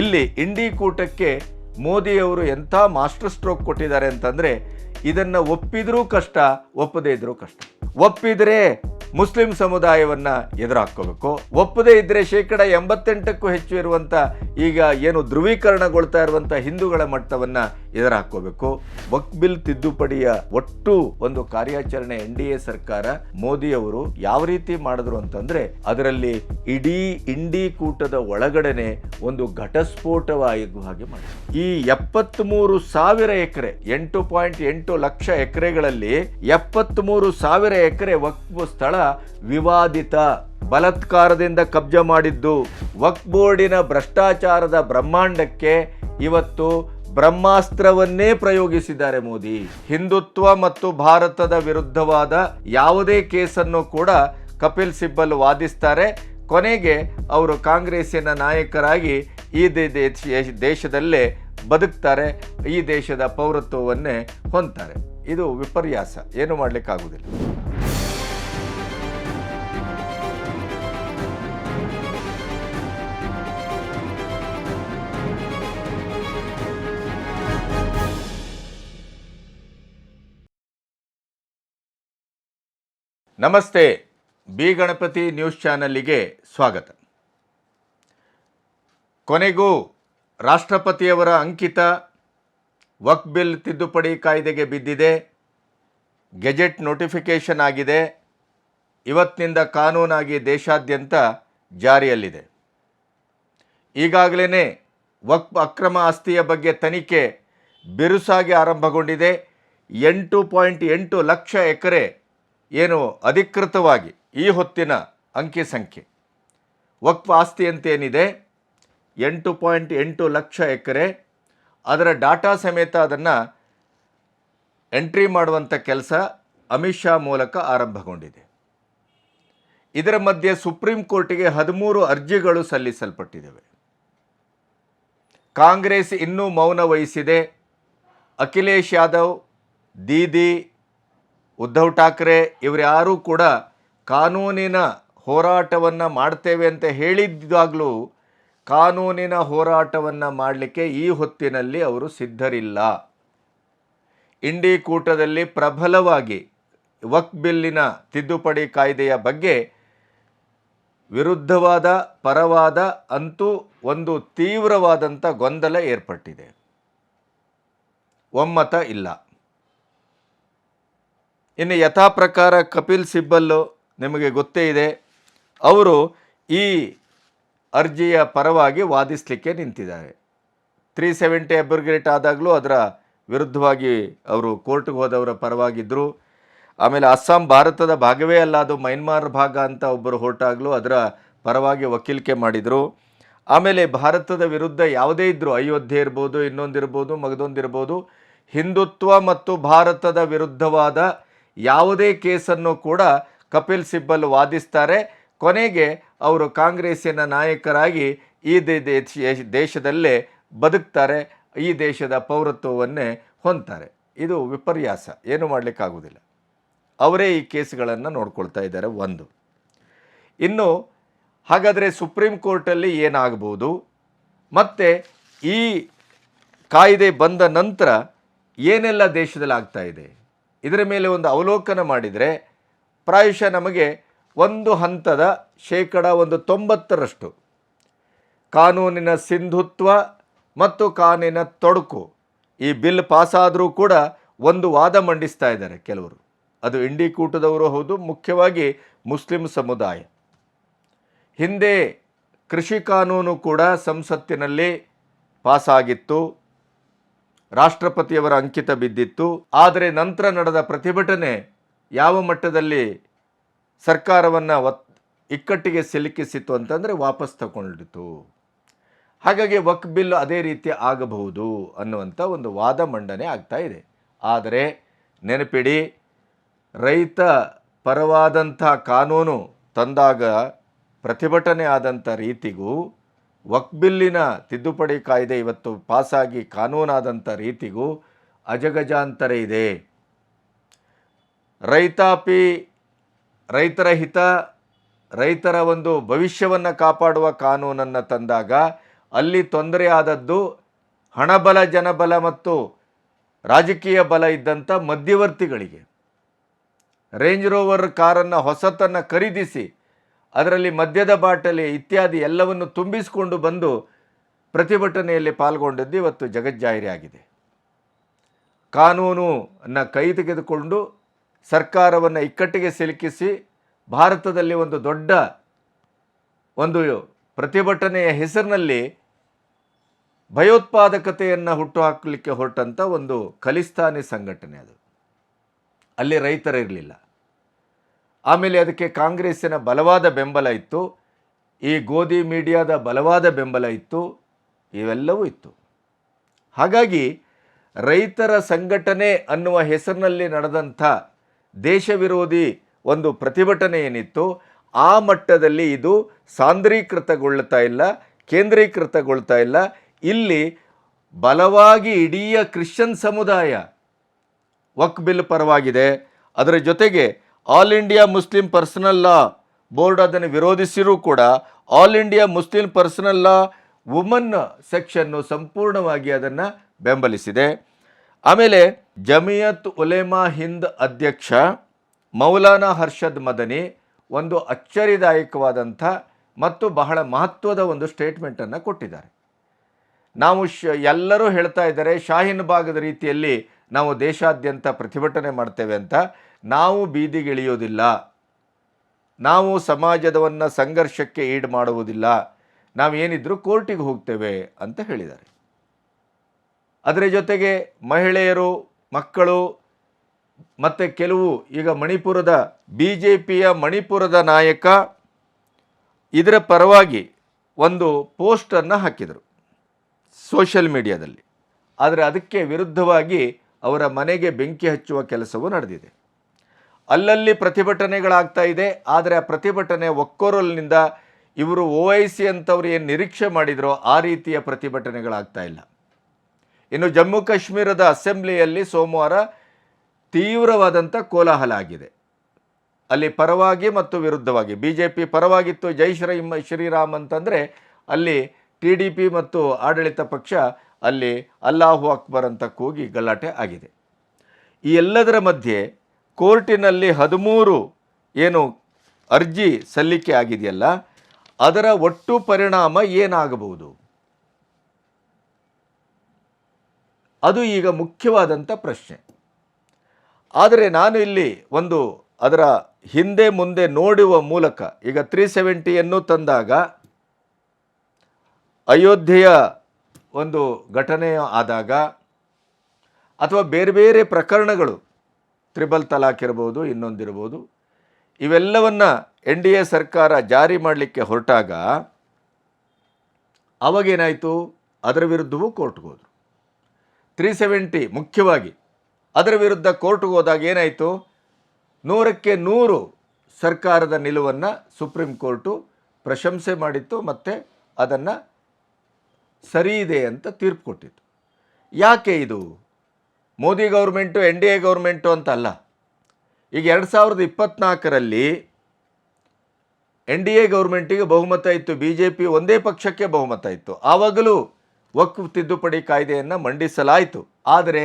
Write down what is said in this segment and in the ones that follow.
ಇಲ್ಲಿ ಇಂಡಿ ಕೂಟಕ್ಕೆ ಮೋದಿಯವರು ಎಂಥ ಮಾಸ್ಟರ್ ಸ್ಟ್ರೋಕ್ ಕೊಟ್ಟಿದ್ದಾರೆ ಅಂತಂದರೆ ಇದನ್ನು ಒಪ್ಪಿದರೂ ಕಷ್ಟ, ಒಪ್ಪದೇ ಇದ್ದರೂ ಕಷ್ಟ. ಒಪ್ಪಿದರೆ ಮುಸ್ಲಿಂ ಸಮುದಾಯವನ್ನ ಎದುರಾಕೋಬೇಕು ಒಪ್ಪದೇ ಇದ್ದರೆ ಶೇಕಡ ಎಂಬತ್ತೆಂಟಕ್ಕೂ ಹೆಚ್ಚು ಇರುವಂಥ ಈಗ ಏನು ಧ್ರುವೀಕರಣಗೊಳ್ತಾ ಇರುವಂಥ ಹಿಂದೂಗಳ ಮಟ್ಟವನ್ನು ಎದುರಾಕೋಬೇಕು ವಕ್ ಬಿಲ್ ತಿದ್ದುಪಡಿಯ ಒಟ್ಟು ಒಂದು ಕಾರ್ಯಾಚರಣೆ ಎನ್ ಡಿ ಎ ಸರ್ಕಾರ, ಮೋದಿಯವರು ಯಾವ ರೀತಿ ಮಾಡಿದ್ರು ಅಂತಂದರೆ ಅದರಲ್ಲಿ ಇಡೀ ಇಂಡಿ ಕೂಟದ ಒಳಗಡೆನೆ ಒಂದು ಘಟಸ್ಫೋಟವಾಗುವ ಹಾಗೆ ಮಾಡಿದ್ರು. ಈ ಎಪ್ಪತ್ತ್ಮೂರು ಸಾವಿರ ಎಕರೆ, ಎಂಟು ಪಾಯಿಂಟ್ ಎಂಟು ಲಕ್ಷ ಎಕರೆಗಳಲ್ಲಿ ಎಪ್ಪತ್ತ್ಮೂರು ಸಾವಿರ ಎಕರೆ ವಕ್ಫ್ ಸ್ಥಳ ವಿವಾದಿತ, ಬಲಾತ್ಕಾರದಿಂದ ಕಬ್ಜೆ ಮಾಡಿದ್ದು. ವಕ್ಫ್ ಬೋರ್ಡಿನ ಭ್ರಷ್ಟಾಚಾರದ ಬ್ರಹ್ಮಾಂಡಕ್ಕೆ ಇವತ್ತು ಬ್ರಹ್ಮಾಸ್ತ್ರವನ್ನೇ ಪ್ರಯೋಗಿಸಿದ್ದಾರೆ ಮೋದಿ. ಹಿಂದುತ್ವ ಮತ್ತು ಭಾರತದ ವಿರುದ್ಧವಾದ ಯಾವುದೇ ಕೇಸನ್ನು ಕೂಡ ಕಪಿಲ್ ಸಿಬ್ಬಲ್ ವಾದಿಸ್ತಾರೆ. ಕೊನೆಗೆ ಅವರು ಕಾಂಗ್ರೆಸ್ಸಿನ ನಾಯಕರಾಗಿ ಈ ದೇಶದಲ್ಲೇ ಬದುಕ್ತಾರೆ, ಈ ದೇಶದ ಪೌರತ್ವವನ್ನೇ ಹೊಂದ್ತಾರೆ. ಇದು ವಿಪರ್ಯಾಸ. ಏನು ಮಾಡಲಿಕ್ಕಾಗುವುದಿಲ್ಲ ನಮಸ್ತೆ. ಬಿ ಗಣಪತಿ ನ್ಯೂಸ್ ಚಾನಲ್ಲಿಗೆ ಸ್ವಾಗತ. ಕೊನೆಗೂ ರಾಷ್ಟ್ರಪತಿಯವರ ಅಂಕಿತ ವಕ್ ಬಿಲ್ ತಿದ್ದುಪಡಿ ಕಾಯ್ದೆಗೆ ಬಿದ್ದಿದೆ. ಗೆಜೆಟ್ ನೋಟಿಫಿಕೇಷನ್ ಆಗಿದೆ. ಇವತ್ತಿನಿಂದ ಕಾನೂನಾಗಿ ದೇಶಾದ್ಯಂತ ಜಾರಿಯಲ್ಲಿದೆ. ಈಗಾಗಲೇ ವಕ್ಫ್ ಅಕ್ರಮ ಆಸ್ತಿಯ ಬಗ್ಗೆ ತನಿಖೆ ಬಿರುಸಾಗಿ ಆರಂಭಗೊಂಡಿದೆ. ಎಂಟು ಪಾಯಿಂಟ್ ಎಂಟು ಲಕ್ಷ ಎಕರೆ ಏನು ಅಧಿಕೃತವಾಗಿ ಈ ಹೊತ್ತಿನ ಅಂಕಿ ಸಂಖ್ಯೆ. ವಕ್ಫ್ ಆಸ್ತಿ ಅಂತ ಏನಿದೆ ಎಂಟು ಪಾಯಿಂಟ್ ಎಂಟು ಲಕ್ಷ ಎಕರೆ ಅದರ ಡಾಟಾ ಸಮೇತ ಅದನ್ನು ಎಂಟ್ರಿ ಮಾಡುವಂಥ ಕೆಲಸ ಅಮಿತ್ ಶಾ ಮೂಲಕ ಆರಂಭಗೊಂಡಿದೆ. ಇದರ ಮಧ್ಯೆ ಸುಪ್ರೀಂ ಕೋರ್ಟಿಗೆ ಹದಿಮೂರು ಅರ್ಜಿಗಳು ಸಲ್ಲಿಸಲ್ಪಟ್ಟಿದ್ದಾವೆ ಕಾಂಗ್ರೆಸ್ ಇನ್ನೂ ಮೌನ ವಹಿಸಿದೆ. ಅಖಿಲೇಶ್ ಯಾದವ್, ದೀದಿ, ಉದ್ಧವ್ ಠಾಕ್ರೆ ಇವರ್ಯಾರೂ ಕೂಡ ಕಾನೂನಿನ ಹೋರಾಟವನ್ನು ಮಾಡ್ತೇವೆ ಅಂತ ಹೇಳಿದ್ದಾಗಲೂ ಕಾನೂನಿನ ಹೋರಾಟವನ್ನು ಮಾಡಲಿಕ್ಕೆ ಈ ಹೊತ್ತಿನಲ್ಲಿ ಅವರು ಸಿದ್ಧರಿಲ್ಲ. ಇಂಡಿ ಕೂಟದಲ್ಲಿ ಪ್ರಬಲವಾಗಿ ವಕ್ ಬಿಲ್ಲಿನ ತಿದ್ದುಪಡಿ ಕಾಯ್ದೆಯ ಬಗ್ಗೆ ವಿರುದ್ಧವಾದ, ಪರವಾದ, ಅಂತೂ ಒಂದು ತೀವ್ರವಾದಂಥ ಗೊಂದಲ ಏರ್ಪಟ್ಟಿದೆ. ಒಮ್ಮತ ಇಲ್ಲ. ಇನ್ನು ಯಥಾ ಪ್ರಕಾರ ಕಪಿಲ್ ಸಿಬ್ಬಲ್ಲು ನಿಮಗೆ ಗೊತ್ತೇ ಇದೆ, ಅವರು ಈ ಅರ್ಜಿಯ ಪರವಾಗಿ ವಾದಿಸಲಿಕ್ಕೆ ನಿಂತಿದ್ದಾರೆ. ತ್ರೀ ಸೆವೆಂಟಿ ಅಬ್ರಿಗೇಟ್ ಆದಾಗಲೂ ಅದರ ವಿರುದ್ಧವಾಗಿ ಅವರು ಕೋರ್ಟ್ಗೆ ಹೋದವರ ಪರವಾಗಿದ್ದರು ಆಮೇಲೆ ಅಸ್ಸಾಂ ಭಾರತದ ಭಾಗವೇ ಅಲ್ಲ, ಅದು ಮೈನ್ಮಾರ್ ಭಾಗ ಅಂತ ಒಬ್ಬರು ಹೊರಟಾಗಲೂ ಅದರ ಪರವಾಗಿ ವಕೀಲಿಕೆ ಮಾಡಿದರು. ಆಮೇಲೆ ಭಾರತದ ವಿರುದ್ಧ ಯಾವುದೇ ಇದ್ದರೂ ಅಯೋಧ್ಯೆ ಇರ್ಬೋದು ಇನ್ನೊಂದಿರ್ಬೋದು ಮಗದೊಂದಿರ್ಬೋದು ಹಿಂದುತ್ವ ಮತ್ತು ಭಾರತದ ವಿರುದ್ಧವಾದ ಯಾವುದೇ ಕೇಸನ್ನು ಕೂಡ ಕಪಿಲ್ ಸಿಬ್ಬಲ್ ವಾದಿಸ್ತಾರೆ. ಕೊನೆಗೆ ಅವರು ಕಾಂಗ್ರೆಸ್ಸಿನ ನಾಯಕರಾಗಿ ಈ ದೇಶದಲ್ಲೇ ಬದುಕ್ತಾರೆ, ಈ ದೇಶದ ಪೌರತ್ವವನ್ನೇ ಹೊಂದ್ತಾರೆ. ಇದು ವಿಪರ್ಯಾಸ. ಏನು ಮಾಡಲಿಕ್ಕಾಗೋದಿಲ್ಲ. ಅವರೇ ಈ ಕೇಸ್ಗಳನ್ನು ನೋಡ್ಕೊಳ್ತಾ ಇದ್ದಾರೆ ಒಂದು. ಇನ್ನು ಹಾಗಾದರೆ ಸುಪ್ರೀಂ ಕೋರ್ಟಲ್ಲಿ ಏನಾಗ್ಬೋದು? ಮತ್ತು ಈ ಕಾಯ್ದೆ ಬಂದ ನಂತರ ಏನೆಲ್ಲ ದೇಶದಲ್ಲಿ ಆಗ್ತಾ ಇದೆ? ಇದರ ಮೇಲೆ ಒಂದು ಅವಲೋಕನ ಮಾಡಿದರೆ ಪ್ರಾಯಶಃ ನಮಗೆ ಒಂದು ಹಂತದ ಶೇಕಡ ಒಂದು ತೊಂಬತ್ತರಷ್ಟು. ಕಾನೂನಿನ ಸಿಂಧುತ್ವ ಮತ್ತು ಕಾನೂನಿನ ತೊಡಕು. ಈ ಬಿಲ್ ಪಾಸಾದರೂ ಕೂಡ ಒಂದು ವಾದ ಮಂಡಿಸ್ತಾ ಇದ್ದಾರೆ ಕೆಲವರು. ಅದು ಇಂಡಿ ಕೂಟದವರು ಹೌದು, ಮುಖ್ಯವಾಗಿ ಮುಸ್ಲಿಂ ಸಮುದಾಯ. ಹಿಂದೆ ಕೃಷಿ ಕಾನೂನು ಕೂಡ ಸಂಸತ್ತಿನಲ್ಲಿ ಪಾಸಾಗಿತ್ತು. ರಾಷ್ಟ್ರಪತಿಯವರ ಅಂಕಿತ ಬಿದ್ದಿತ್ತು. ಆದರೆ ನಂತರ ನಡೆದ ಪ್ರತಿಭಟನೆ ಯಾವ ಮಟ್ಟದಲ್ಲಿ ಸರ್ಕಾರವನ್ನು ಒತ್, ಇಕ್ಕಟ್ಟಿಗೆ ಸಿಲುಕಿಸಿತ್ತು ಅಂತಂದರೆ ವಾಪಸ್ ತಗೊಂಡಿತು. ಹಾಗಾಗಿ ವಕ್ ಬಿಲ್ ಅದೇ ರೀತಿ ಆಗಬಹುದು ಅನ್ನುವಂಥ ಒಂದು ವಾದ ಮಂಡನೆ ಆಗ್ತಾ ಇದೆ. ಆದರೆ ನೆನಪಿಡಿ, ರೈತ ಪರವಾದಂಥ ಕಾನೂನು ತಂದಾಗ ಪ್ರತಿಭಟನೆ ಆದಂಥ ರೀತಿಗೂ ವಕ್ ಬಿಲ್ಲಿನ ತಿದ್ದುಪಡಿ ಕಾಯ್ದೆ ಇವತ್ತು ಪಾಸಾಗಿ ಕಾನೂನಾದಂಥ ರೀತಿಗೂ ಅಜಗಜಾಂತರ ಇದೆ ರೈತಾಪಿ ರೈತರ ಹಿತ, ರೈತರ ಒಂದು ಭವಿಷ್ಯವನ್ನು ಕಾಪಾಡುವ ಕಾನೂನನ್ನು ತಂದಾಗ ಅಲ್ಲಿ ತೊಂದರೆ ಆದದ್ದು ಹಣಬಲ, ಜನಬಲ ಮತ್ತು ರಾಜಕೀಯ ಬಲ ಇದ್ದಂಥ ಮಧ್ಯವರ್ತಿಗಳಿಗೆ. ರೇಂಜ್ ರೋವರ್ ಕಾರನ್ನು, ಹೊಸತನ್ನು ಖರೀದಿಸಿ, ಅದರಲ್ಲಿ ಮದ್ಯದ ಬಾಟಲಿ ಇತ್ಯಾದಿ ಎಲ್ಲವನ್ನು ತುಂಬಿಸಿಕೊಂಡು ಬಂದು ಪ್ರತಿಭಟನೆಯಲ್ಲಿ ಪಾಲ್ಗೊಂಡದ್ದು ಇವತ್ತು ಜಗಜ್ಜಾಹಿರಿ ಆಗಿದೆ ಕಾನೂನನ್ನು ಕೈ ತೆಗೆದುಕೊಂಡು ಸರ್ಕಾರವನ್ನು ಇಕ್ಕಟ್ಟಿಗೆ ಸಿಲುಕಿಸಿ ಭಾರತದಲ್ಲಿ ಒಂದು ದೊಡ್ಡ ಒಂದು ಪ್ರತಿಭಟನೆಯ ಹೆಸರಿನಲ್ಲಿ ಭಯೋತ್ಪಾದಕತೆಯನ್ನು ಹುಟ್ಟುಹಾಕಲಿಕ್ಕೆ ಹೊರಟಂಥ ಒಂದು ಖಲಿಸ್ತಾನಿ ಸಂಘಟನೆ ಅದು. ಅಲ್ಲಿ ರೈತರಿರಲಿಲ್ಲ ಆಮೇಲೆ ಅದಕ್ಕೆ ಕಾಂಗ್ರೆಸ್ಸಿನ ಬಲವಾದ ಬೆಂಬಲ ಇತ್ತು. ಈ ಗೋಧಿ ಮೀಡಿಯಾದ ಬಲವಾದ ಬೆಂಬಲ ಇತ್ತು. ಇವೆಲ್ಲವೂ ಇತ್ತು. ಹಾಗಾಗಿ ರೈತರ ಸಂಘಟನೆ ಅನ್ನುವ ಹೆಸರಿನಲ್ಲಿ ನಡೆದಂಥ ದೇಶ ವಿರೋಧಿ ಒಂದು ಪ್ರತಿಭಟನೆ ಏನಿತ್ತು, ಆ ಮಟ್ಟದಲ್ಲಿ ಇದು ಸಾಂದ್ರೀಕೃತಗೊಳ್ತಾ ಇಲ್ಲ, ಕೇಂದ್ರೀಕೃತಗೊಳ್ತಾ ಇಲ್ಲ. ಇಲ್ಲಿ ಬಲವಾಗಿ ಇಡೀ ಕ್ರಿಶ್ಚಿಯನ್ ಸಮುದಾಯ ವಕ್ ಬಿಲ್ ಪರವಾಗಿದೆ. ಅದರ ಜೊತೆಗೆ all India Muslim personal law board ಅದನ್ನು ವಿರೋಧಿಸಿರೂ ಕೂಡ all India Muslim personal law woman section ಸಂಪೂರ್ಣವಾಗಿ ಅದನ್ನು ಬೆಂಬಲಿಸಿದೆ. ಆಮೇಲೆ ಜಮಿಯತ್ ಉಲೇಮಾ ಹಿಂದ್ ಅಧ್ಯಕ್ಷ ಮೌಲಾನಾ ಹರ್ಷದ್ ಮದನಿ ಒಂದು ಅಚ್ಚರಿದಾಯಕವಾದಂಥ ಮತ್ತು ಬಹಳ ಮಹತ್ವದ ಒಂದು ಸ್ಟೇಟ್ಮೆಂಟನ್ನು ಕೊಟ್ಟಿದ್ದಾರೆ. ನಾವು ಶ ಎಲ್ಲರೂ ಹೇಳ್ತಾ ಇದ್ದಾರೆ, ಶಾಹೀನ್ ಭಾಗದ ರೀತಿಯಲ್ಲಿ ನಾವು ದೇಶಾದ್ಯಂತ ಪ್ರತಿಭಟನೆ ಮಾಡ್ತೇವೆ ಅಂತ. ನಾವು ಬೀದಿಗಿಳಿಯೋದಿಲ್ಲ ನಾವು ಸಮಾಜದವನ್ನು ಸಂಘರ್ಷಕ್ಕೆ ಈಡು ಮಾಡುವುದಿಲ್ಲ. ನಾವೇನಿದ್ರೂ ಕೋರ್ಟಿಗೆ ಹೋಗ್ತೇವೆ ಅಂತ ಹೇಳಿದ್ದಾರೆ. ಅದರ ಜೊತೆಗೆ ಮಹಿಳೆಯರು, ಮಕ್ಕಳು ಮತ್ತು ಕೆಲವು ಈಗ ಮಣಿಪುರದ ಬಿ ಜೆ ಪಿಯ ಮಣಿಪುರದ ನಾಯಕ ಇದರ ಪರವಾಗಿ ಒಂದು ಪೋಸ್ಟನ್ನು ಹಾಕಿದರು ಸೋಷಿಯಲ್ ಮೀಡಿಯಾದಲ್ಲಿ. ಆದರೆ ಅದಕ್ಕೆ ವಿರುದ್ಧವಾಗಿ ಅವರ ಮನೆಗೆ ಬೆಂಕಿ ಹಚ್ಚುವ ಕೆಲಸವೂ ನಡೆದಿದೆ. ಅಲ್ಲಲ್ಲಿ ಪ್ರತಿಭಟನೆಗಳಾಗ್ತಾ ಇದೆ, ಆದರೆ ಆ ಪ್ರತಿಭಟನೆ ಒಕ್ಕೊರಲ್ನಿಂದ ಇವರು ಒ ಐ ಸಿ ಅಂತವ್ರು ಏನು ನಿರೀಕ್ಷೆ ಮಾಡಿದರೋ ಆ ರೀತಿಯ ಪ್ರತಿಭಟನೆಗಳಾಗ್ತಾ ಇಲ್ಲ. ಇನ್ನು ಜಮ್ಮು ಕಾಶ್ಮೀರದ ಅಸೆಂಬ್ಲಿಯಲ್ಲಿ ಸೋಮವಾರ ತೀವ್ರವಾದಂಥ ಕೋಲಾಹಲ ಆಗಿದೆ. ಅಲ್ಲಿ ಪರವಾಗಿ ಮತ್ತು ವಿರುದ್ಧವಾಗಿ ಬಿ ಜೆ ಪಿ ಪರವಾಗಿತ್ತು, ಜೈ ಶ್ರೀ ಶ್ರೀರಾಮ್ ಅಂತಂದರೆ ಅಲ್ಲಿ ಟಿ ಡಿ ಪಿ ಮತ್ತು ಆಡಳಿತ ಪಕ್ಷ ಅಲ್ಲಿ ಅಲ್ಲಾಹು ಅಕ್ಬರ್ ಅಂತ ಕೂಗಿ ಗಲಾಟೆ ಆಗಿದೆ. ಈ ಎಲ್ಲದರ ಮಧ್ಯೆ ಕೋರ್ಟಿನಲ್ಲಿ ಹದಿಮೂರು ಏನು ಅರ್ಜಿ ಸಲ್ಲಿಕೆ ಆಗಿದೆಯಲ್ಲ, ಅದರ ಒಟ್ಟು ಪರಿಣಾಮ ಏನಾಗಬಹುದು? ಅದು ಈಗ ಮುಖ್ಯವಾದಂಥ ಪ್ರಶ್ನೆ. ಆದರೆ ನಾನು ಇಲ್ಲಿ ಒಂದು ಅದರ ಹಿಂದೆ ಮುಂದೆ ನೋಡುವ ಮೂಲಕ ಈಗ ತ್ರೀ ಸೆವೆಂಟಿಯನ್ನು ತಂದಾಗ ಅಯೋಧ್ಯೆಯ ಒಂದು ಘಟನೆ ಆದಾಗ ಅಥವಾ ಬೇರೆ ಬೇರೆ ಪ್ರಕರಣಗಳು ತ್ರಿಬಲ್ ತಲಾಖ್ ಇರ್ಬೋದು ಇನ್ನೊಂದಿರ್ಬೋದು ಇವೆಲ್ಲವನ್ನು ಎನ್ ಡಿ ಎ ಸರ್ಕಾರ ಜಾರಿ ಮಾಡಲಿಕ್ಕೆ ಹೊರಟಾಗ ಅವಾಗೇನಾಯಿತು ಅದರ ವಿರುದ್ಧವೂ ಕೋರ್ಟ್ಗೆ ಹೋದರು. ತ್ರೀ ಸೆವೆಂಟಿ ಮುಖ್ಯವಾಗಿ. ಅದರ ವಿರುದ್ಧ ಕೋರ್ಟ್ಗೆ ಹೋದಾಗ ಏನಾಯಿತು? ನೂರಕ್ಕೆ ನೂರು ಸರ್ಕಾರದ ನಿಲುವನ್ನು ಸುಪ್ರೀಂ ಕೋರ್ಟು ಪ್ರಶಂಸೆ ಮಾಡಿತ್ತು ಮತ್ತು ಅದನ್ನು ಸರಿ ಇದೆ ಅಂತ ತೀರ್ಪು ಕೊಟ್ಟಿತ್ತು. ಯಾಕೆ ಇದು? Modi government, N D A government ಅಂತ ಅಲ್ಲ. ಈಗ ಎರಡು ಸಾವಿರದ ಇಪ್ಪತ್ನಾಲ್ಕರಲ್ಲಿ ಎನ್ ಡಿ ಎ ಗೌರ್ಮೆಂಟಿಗೆ ಬಹುಮತ ಇತ್ತು, ಬಿ ಜೆ ಪಿ ಒಂದೇ ಪಕ್ಷಕ್ಕೆ ಬಹುಮತ ಇತ್ತು. ಆವಾಗಲೂ ವಕ್ಫ್ ತಿದ್ದುಪಡಿ ಕಾಯ್ದೆಯನ್ನು ಮಂಡಿಸಲಾಯಿತು. ಆದರೆ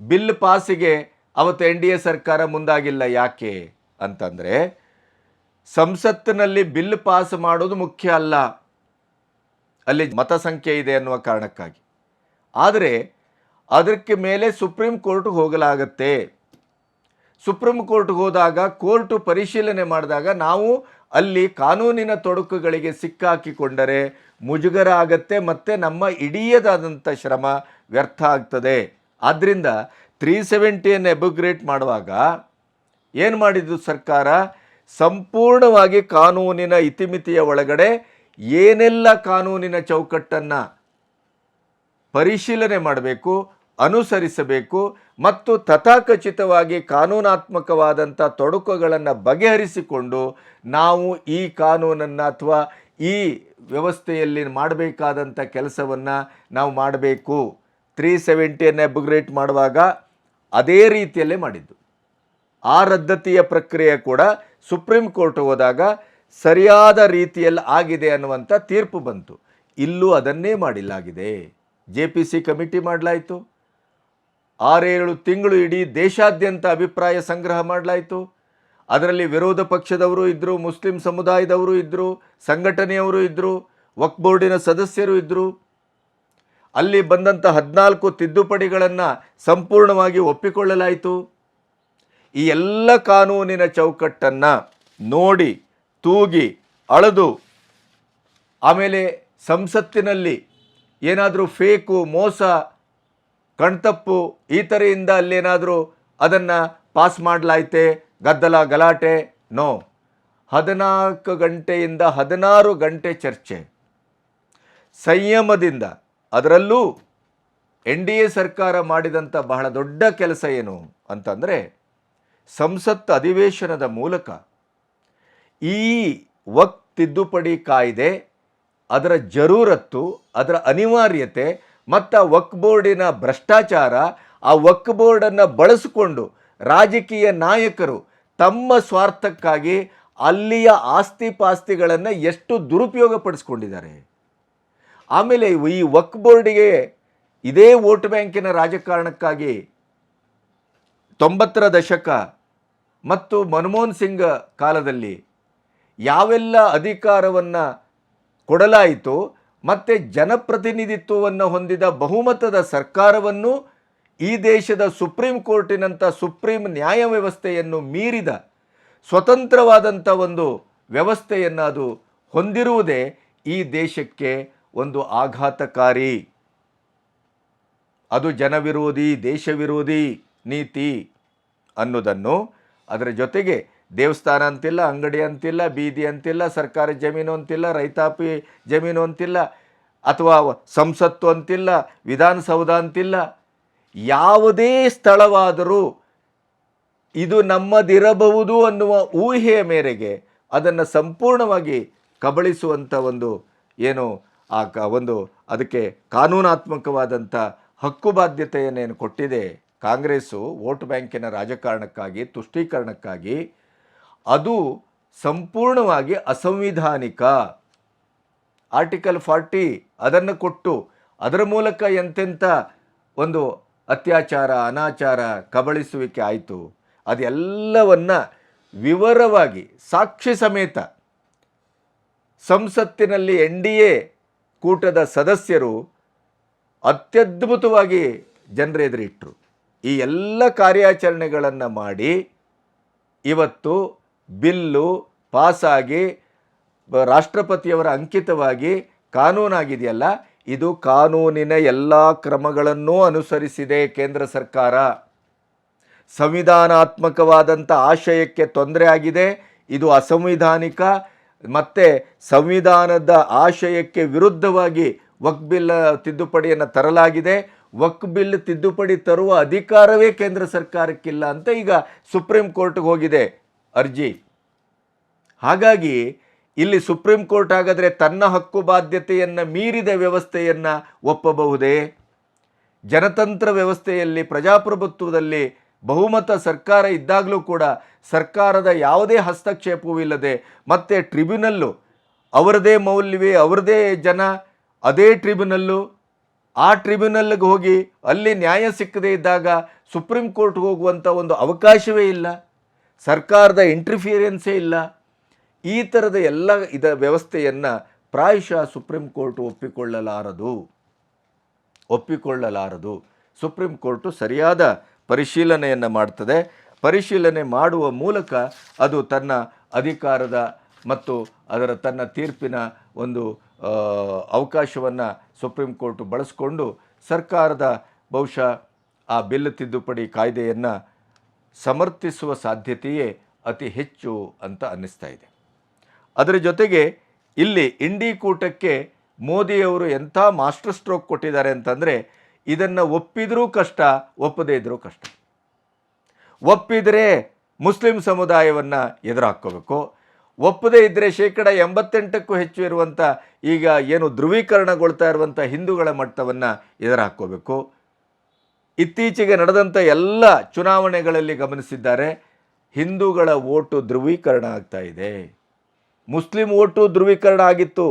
ಬಿಲ್ ಪಾಸಿಗೆ ಅವತ್ತು ಎನ್ ಡಿ ಎ ಸರ್ಕಾರ ಮುಂದಾಗಿಲ್ಲ ಯಾಕೆ ಅಂತಂದರೆ ಸಂಸತ್ತಿನಲ್ಲಿ ಬಿಲ್ ಪಾಸ್ ಮಾಡೋದು ಮುಖ್ಯ ಅಲ್ಲ. ಅಲ್ಲಿ ಮತ ಸಂಖ್ಯೆ ಇದೆ ಅನ್ನುವ ಕಾರಣಕ್ಕಾಗಿ. ಆದರೆ ಅದಕ್ಕೆ ಮೇಲೆ ಸುಪ್ರೀಂ ಕೋರ್ಟ್ಗೆ ಹೋಗಲಾಗತ್ತೆ. ಸುಪ್ರೀಂ ಕೋರ್ಟ್ಗೆ ಹೋದಾಗ ಕೋರ್ಟು ಪರಿಶೀಲನೆ ಮಾಡಿದಾಗ ನಾವು ಅಲ್ಲಿ ಕಾನೂನಿನ ತೊಡಕುಗಳಿಗೆ ಸಿಕ್ಕಾಕಿಕೊಂಡರೆ ಮುಜುಗರ ಆಗತ್ತೆ ಮತ್ತು ನಮ್ಮ ಇಡೀಯದಾದಂಥ ಶ್ರಮ ವ್ಯರ್ಥ ಆಗ್ತದೆ. ಆದ್ದರಿಂದ ತ್ರೀ ಸೆವೆಂಟಿಯನ್ನು ಎಬುಗ್ರೇಟ್ ಮಾಡುವಾಗ ಏನು ಮಾಡಿದ್ದು ಸರ್ಕಾರ? ಸಂಪೂರ್ಣವಾಗಿ ಕಾನೂನಿನ ಇತಿಮಿತಿಯ ಒಳಗಡೆ ಏನೆಲ್ಲ ಕಾನೂನಿನ ಚೌಕಟ್ಟನ್ನು ಪರಿಶೀಲನೆ ಮಾಡಬೇಕು, ಅನುಸರಿಸಬೇಕು ಮತ್ತು ತಥಾಕಚಿತವಾಗಿ ಕಾನೂನಾತ್ಮಕವಾದಂಥ ತೊಡಕುಗಳನ್ನು ಬಗೆಹರಿಸಿಕೊಂಡು ನಾವು ಈ ಕಾನೂನನ್ನು ಅಥವಾ ಈ ವ್ಯವಸ್ಥೆಯಲ್ಲಿ ಮಾಡಬೇಕಾದಂಥ ಕೆಲಸವನ್ನು ನಾವು ಮಾಡಬೇಕು. ತ್ರೀ ಸೆವೆಂಟಿಯನ್ನು ಎಬ್ಗ್ರೇಟ್ ಮಾಡುವಾಗ ಅದೇ ರೀತಿಯಲ್ಲೇ ಮಾಡಿದ್ದು. ಆ ರದ್ದತಿಯ ಪ್ರಕ್ರಿಯೆ ಕೂಡ ಸುಪ್ರೀಂ ಕೋರ್ಟ್ ಹೋದಾಗ ಸರಿಯಾದ ರೀತಿಯಲ್ಲಿ ಆಗಿದೆ ಅನ್ನುವಂಥ ತೀರ್ಪು ಬಂತು. ಇಲ್ಲೂ ಅದನ್ನೇ ಮಾಡಿಲ್ಲಾಗಿದೆ. ಜೆ ಪಿ ಸಿ ಕಮಿಟಿ ಮಾಡಲಾಯಿತು. ಆರೇಳು ತಿಂಗಳು ಇಡೀ ದೇಶಾದ್ಯಂತ ಅಭಿಪ್ರಾಯ ಸಂಗ್ರಹ ಮಾಡಲಾಯಿತು. ಅದರಲ್ಲಿ ವಿರೋಧ ಪಕ್ಷದವರು ಇದ್ದರು ಮುಸ್ಲಿಂ ಸಮುದಾಯದವರು ಇದ್ದರು ಸಂಘಟನೆಯವರು ಇದ್ದರು ವಕ್ ಬೋರ್ಡಿನ ಸದಸ್ಯರು ಇದ್ದರು ಅಲ್ಲಿ ಬಂದಂಥ ಹದಿನಾಲ್ಕು ತಿದ್ದುಪಡಿಗಳನ್ನು ಸಂಪೂರ್ಣವಾಗಿ ಒಪ್ಪಿಕೊಳ್ಳಲಾಯಿತು. ಈ ಎಲ್ಲ ಕಾನೂನಿನ ಚೌಕಟ್ಟನ್ನು ನೋಡಿ, ತೂಗಿ, ಅಳೆದು, ಆಮೇಲೆ ಸಂಸತ್ತಿನಲ್ಲಿ ಏನಾದರೂ ಫೇಕು, ಮೋಸ, ಕಣ್ತಪ್ಪು ಈ ಥರೆಯಿಂದ ಅಲ್ಲೇನಾದರೂ ಅದನ್ನು ಪಾಸ್ ಮಾಡಲಾಯ್ತೆ ಗದ್ದಲ ಗಲಾಟೆ, ನೋ. ಹದಿನಾಲ್ಕು ಗಂಟೆಯಿಂದ ಹದಿನಾರು ಗಂಟೆ ಚರ್ಚೆ. ಸಂಯಮದಿಂದ, ಅದರಲ್ಲೂ ಎನ್ ಡಿ ಎ ಸರ್ಕಾರ ಮಾಡಿದಂಥ ಬಹಳ ದೊಡ್ಡ ಕೆಲಸ ಏನು ಅಂತಂದರೆ, ಸಂಸತ್ ಅಧಿವೇಶನದ ಮೂಲಕ ಈ ವಕ್ ತಿದ್ದುಪಡಿ ಕಾಯ್ದೆ, ಅದರ ಜರೂರತ್ತು, ಅದರ ಅನಿವಾರ್ಯತೆ ಮತ್ತು ವಕ್ ಬೋರ್ಡಿನ ಭ್ರಷ್ಟಾಚಾರ, ಆ ವಕ್ ಬೋರ್ಡನ್ನು ಬಳಸಿಕೊಂಡು ರಾಜಕೀಯ ನಾಯಕರು ತಮ್ಮ ಸ್ವಾರ್ಥಕ್ಕಾಗಿ ಅಲ್ಲಿಯ ಆಸ್ತಿ ಪಾಸ್ತಿಗಳನ್ನು ಎಷ್ಟು ದುರುಪಯೋಗ ಪಡಿಸ್ಕೊಂಡಿದ್ದಾರೆ ಆಮೇಲೆ ಈ ವಕ್ ಬೋರ್ಡಿಗೆ ಇದೇ ವೋಟ್ ಬ್ಯಾಂಕಿನ ರಾಜಕಾರಣಕ್ಕಾಗಿ ತೊಂಬತ್ತರ ದಶಕ ಮತ್ತು ಮನಮೋಹನ್ ಸಿಂಗ್ ಕಾಲದಲ್ಲಿ ಯಾವೆಲ್ಲ ಅಧಿಕಾರವನ್ನು ಕೊಡಲಾಯಿತು ಮತ್ತು ಜನಪ್ರತಿನಿಧಿತ್ವವನ್ನು ಹೊಂದಿದ ಬಹುಮತದ ಸರ್ಕಾರವನ್ನು ಈ ದೇಶದ ಸುಪ್ರೀಂ ಕೋರ್ಟಿನಂಥ ಸುಪ್ರೀಂ ನ್ಯಾಯ ವ್ಯವಸ್ಥೆಯನ್ನು ಮೀರಿದ ಸ್ವತಂತ್ರವಾದಂಥ ಒಂದು ವ್ಯವಸ್ಥೆಯನ್ನು ಅದು ಹೊಂದಿರುವುದೇ ಈ ದೇಶಕ್ಕೆ ಒಂದು ಆಘಾತಕಾರಿ. ಅದು ಜನವಿರೋಧಿ ದೇಶ ವಿರೋಧಿ ನೀತಿ ಅನ್ನೋದನ್ನು ಅದರ ಜೊತೆಗೆ ದೇವಸ್ಥಾನ ಅಂತಿಲ್ಲ, ಅಂಗಡಿ ಅಂತಿಲ್ಲ, ಬೀದಿ ಅಂತಿಲ್ಲ, ಸರ್ಕಾರಿ ಜಮೀನು ಅಂತಿಲ್ಲ, ರೈತಾಪಿ ಜಮೀನು ಅಂತಿಲ್ಲ, ಅಥವಾ ಸಂಸತ್ತು ಅಂತಿಲ್ಲ, ವಿಧಾನಸೌಧ ಅಂತಿಲ್ಲ ಯಾವುದೇ ಸ್ಥಳವಾದರೂ ಇದು ನಮ್ಮದಿರಬಹುದು ಅನ್ನುವ ಊಹೆಯ ಮೇರೆಗೆ ಅದನ್ನು ಸಂಪೂರ್ಣವಾಗಿ ಕಬಳಿಸುವಂಥ ಒಂದು ಏನು ಆ ಕ ಒಂದು ಅದಕ್ಕೆ ಕಾನೂನಾತ್ಮಕವಾದಂಥ ಹಕ್ಕು ಬಾಧ್ಯತೆಯನ್ನೇನು ಕೊಟ್ಟಿದೆ ಕಾಂಗ್ರೆಸ್ಸು ವೋಟ್ ಬ್ಯಾಂಕಿನ ರಾಜಕಾರಣಕ್ಕಾಗಿ, ತುಷ್ಟೀಕರಣಕ್ಕಾಗಿ, ಅದು ಸಂಪೂರ್ಣವಾಗಿ ಅಸಂವಿಧಾನಿಕ. ಆರ್ಟಿಕಲ್ ಫಾರ್ಟಿ ಅದನ್ನು ಕೊಟ್ಟು ಅದರ ಮೂಲಕ ಎಂತೆಂಥ ಒಂದು ಅತ್ಯಾಚಾರ, ಅನಾಚಾರ ಕಬಳಿಸುವಿಕೆ ಆಯಿತು. ಅದೆಲ್ಲವನ್ನ ವಿವರವಾಗಿ, ಸಾಕ್ಷಿ ಸಮೇತ ಸಂಸತ್ತಿನಲ್ಲಿ ಎನ್ ಡಿ ಎ ಕೂಟದ ಸದಸ್ಯರು ಅತ್ಯದ್ಭುತವಾಗಿ ಜನರೆದುರಿಟ್ಟರು ಈ ಎಲ್ಲ ಕಾರ್ಯಾಚರಣೆಗಳನ್ನು ಮಾಡಿ ಇವತ್ತು ಬಿಲ್ಲು ಪಾಸಾಗಿ, ರಾಷ್ಟ್ರಪತಿಯವರ ಅಂಕಿತವಾಗಿ ಕಾನೂನಾಗಿದೆಯಲ್ಲ ಇದು ಕಾನೂನಿನ ಎಲ್ಲ ಕ್ರಮಗಳನ್ನೂ ಅನುಸರಿಸಿದೆ ಕೇಂದ್ರ ಸರ್ಕಾರ. ಸಂವಿಧಾನಾತ್ಮಕವಾದಂಥ ಆಶಯಕ್ಕೆ ತೊಂದರೆ ಆಗಿದೆ, ಇದು ಅಸಂವಿಧಾನಿಕ, ಮತ್ತು ಸಂವಿಧಾನದ ಆಶಯಕ್ಕೆ ವಿರುದ್ಧವಾಗಿ ವಕ್ ಬಿಲ್ ತಿದ್ದುಪಡಿಯನ್ನು ತರಲಾಗಿದೆ. ವಕ್ ಬಿಲ್ ತಿದ್ದುಪಡಿ ತರುವ ಅಧಿಕಾರವೇ ಕೇಂದ್ರ ಸರ್ಕಾರಕ್ಕಿಲ್ಲ ಅಂತ ಈಗ ಸುಪ್ರೀಂ ಕೋರ್ಟ್ಗೆ ಹೋಗಿದೆ ಅರ್ಜಿ. ಹಾಗಾಗಿ ಇಲ್ಲಿ ಸುಪ್ರೀಂ ಕೋರ್ಟ್ ಹಾಗಾದರೆ ತನ್ನ ಹಕ್ಕು ಬಾಧ್ಯತೆಯನ್ನು ಮೀರಿದ ವ್ಯವಸ್ಥೆಯನ್ನು ಒಪ್ಪಬಹುದೇ? ಜನತಂತ್ರ ವ್ಯವಸ್ಥೆಯಲ್ಲಿ ಪ್ರಜಾಪ್ರಭುತ್ವದಲ್ಲಿ ಬಹುಮತ ಸರ್ಕಾರ ಇದ್ದಾಗಲೂ ಕೂಡ ಸರ್ಕಾರದ ಯಾವುದೇ ಹಸ್ತಕ್ಷೇಪವೂ ಇಲ್ಲದೆ ಮತ್ತೆ ಟ್ರಿಬ್ಯುನಲ್ಲು ಅವರದೇ ಮೌಲ್ಯವೇ ಅವರದೇ ಜನ ಅದೇ ಟ್ರಿಬ್ಯುನಲ್ಲು? ಆ ಟ್ರಿಬ್ಯುನಲ್ಗೆ ಹೋಗಿ ಅಲ್ಲಿ ನ್ಯಾಯ ಸಿಕ್ಕದೇ ಇದ್ದಾಗ ಸುಪ್ರೀಂ ಕೋರ್ಟ್ಗೆ ಹೋಗುವಂಥ ಒಂದು ಅವಕಾಶವೇ ಇಲ್ಲ. ಸರ್ಕಾರದ ಇಂಟ್ರಿಫಿಯರೆನ್ಸೇ ಇಲ್ಲ. ಈ ಥರದ ಎಲ್ಲ ಇದ ವ್ಯವಸ್ಥೆಯನ್ನು ಪ್ರಾಯಶಃ ಸುಪ್ರೀಂ ಕೋರ್ಟ್ ಒಪ್ಪಿಕೊಳ್ಳಲಾರದು. ಒಪ್ಪಿಕೊಳ್ಳಲಾರದು. ಸುಪ್ರೀಂ ಕೋರ್ಟು ಸರಿಯಾದ ಪರಿಶೀಲನೆಯನ್ನು ಮಾಡ್ತದೆ. ಪರಿಶೀಲನೆ ಮಾಡುವ ಮೂಲಕ ಅದು ತನ್ನ ಅಧಿಕಾರದ ಮತ್ತು ಅದರ ತನ್ನ ತೀರ್ಪಿನ ಒಂದು ಅವಕಾಶವನ್ನು ಸುಪ್ರೀಂ ಕೋರ್ಟ್ ಬಳಸಿಕೊಂಡು ಸರ್ಕಾರದ ಬಹುಶಃ ಆ ಬಿಲ್ ತಿದ್ದುಪಡಿ ಕಾಯ್ದೆಯನ್ನು ಸಮರ್ಥಿಸುವ ಸಾಧ್ಯತೆಯೇ ಅತಿ ಹೆಚ್ಚು ಅಂತ ಅನ್ನಿಸ್ತಾ ಇದೆ. ಅದರ ಜೊತೆಗೆ ಇಲ್ಲಿ ಇಂಡಿ ಕೂಟಕ್ಕೆ ಮೋದಿಯವರು ಎಂಥ ಮಾಸ್ಟರ್ ಸ್ಟ್ರೋಕ್ ಕೊಟ್ಟಿದ್ದಾರೆ ಅಂತಂದರೆ ಇದನ್ನು ಒಪ್ಪಿದರೂ ಕಷ್ಟ, ಒಪ್ಪದೇ ಇದ್ದರೂ ಕಷ್ಟ. ಒಪ್ಪಿದರೆ ಮುಸ್ಲಿಂ ಸಮುದಾಯವನ್ನು ಎದುರು ಹಾಕ್ಕೋಬೇಕು ಒಪ್ಪದೇ ಇದ್ದರೆ ಶೇಕಡ ಎಂಬತ್ತೆಂಟಕ್ಕೂ ಹೆಚ್ಚು ಇರುವಂಥ ಈಗ ಏನು ಧ್ರುವೀಕರಣಗೊಳ್ತಾ ಇರುವಂಥ ಹಿಂದೂಗಳ ಮಟ್ಟವನ್ನು ಎದುರು ಹಾಕ್ಕೋಬೇಕು ಇತ್ತೀಚೆಗೆ ನಡೆದಂಥ ಎಲ್ಲ ಚುನಾವಣೆಗಳಲ್ಲಿ ಗಮನಿಸಿದ್ದಾರೆ, ಹಿಂದೂಗಳ ಓಟು ಧ್ರುವೀಕರಣ ಆಗ್ತಾ ಇದೆ. ಮುಸ್ಲಿಂ ಓಟು ಧ್ರುವೀಕರಣ ಆಗಿತ್ತು.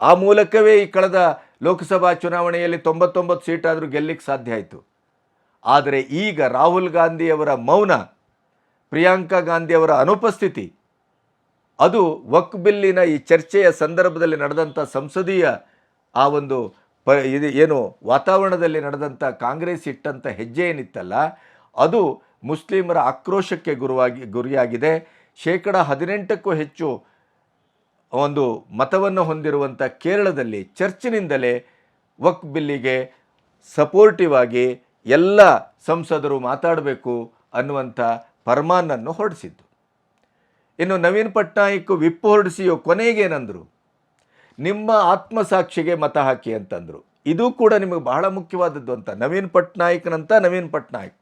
ಆ ಮೂಲಕವೇ ಈ ಕಳೆದ ಲೋಕಸಭಾ ಚುನಾವಣೆಯಲ್ಲಿ ತೊಂಬತ್ತೊಂಬತ್ತು ಸೀಟಾದರೂ ಗೆಲ್ಲಕ್ಕೆ ಸಾಧ್ಯ ಆಯಿತು. ಆದರೆ ಈಗ ರಾಹುಲ್ ಗಾಂಧಿಯವರ ಮೌನ, ಪ್ರಿಯಾಂಕಾ ಗಾಂಧಿಯವರ ಅನುಪಸ್ಥಿತಿ, ಅದು ವಕ್ ಬಿಲ್ಲಿನ ಈ ಚರ್ಚೆಯ ಸಂದರ್ಭದಲ್ಲಿ ನಡೆದಂಥ ಸಂಸದೀಯ ಆ ಒಂದು ಪ ಇದು ಏನು ವಾತಾವರಣದಲ್ಲಿ ನಡೆದಂಥ ಕಾಂಗ್ರೆಸ್ ಇಟ್ಟಂಥ ಹೆಜ್ಜೆ ಏನಿತ್ತಲ್ಲ, ಅದು ಮುಸ್ಲಿಮರ ಆಕ್ರೋಶಕ್ಕೆ ಗುರುವಾಗಿ ಗುರಿಯಾಗಿದೆ. ಶೇಕಡ ಹದಿನೆಂಟಕ್ಕೂ ಹೆಚ್ಚು ಒಂದು ಮತವನ್ನು ಹೊಂದಿರುವಂಥ ಕೇರಳದಲ್ಲಿ ಚರ್ಚಿನಿಂದಲೇ ವಕ್ ಬಿಲ್ಲಿಗೆ ಸಪೋರ್ಟಿವ್ ಆಗಿ ಎಲ್ಲ ಸಂಸದರು ಮಾತಾಡಬೇಕು ಅನ್ನುವಂಥ ಫರ್ಮಾನನ್ನು ಹೊರಡಿಸಿದ್ದು. ಇನ್ನು ನವೀನ್ ಪಟ್ನಾಯಕ್ ವಿಪ್ ಹೊರಡಿಸಿಯೋ ಕೊನೆಗೇನಂದರು ನಿಮ್ಮ ಆತ್ಮಸಾಕ್ಷಿಗೆ ಮತ ಹಾಕಿ ಅಂತಂದರು. ಇದು ಕೂಡ ನಿಮಗೆ ಬಹಳ ಮುಖ್ಯವಾದದ್ದು ಅಂತ. ನವೀನ್ ಪಟ್ನಾಯಕ್ನಂತ ನವೀನ್ ಪಟ್ನಾಯಕ್.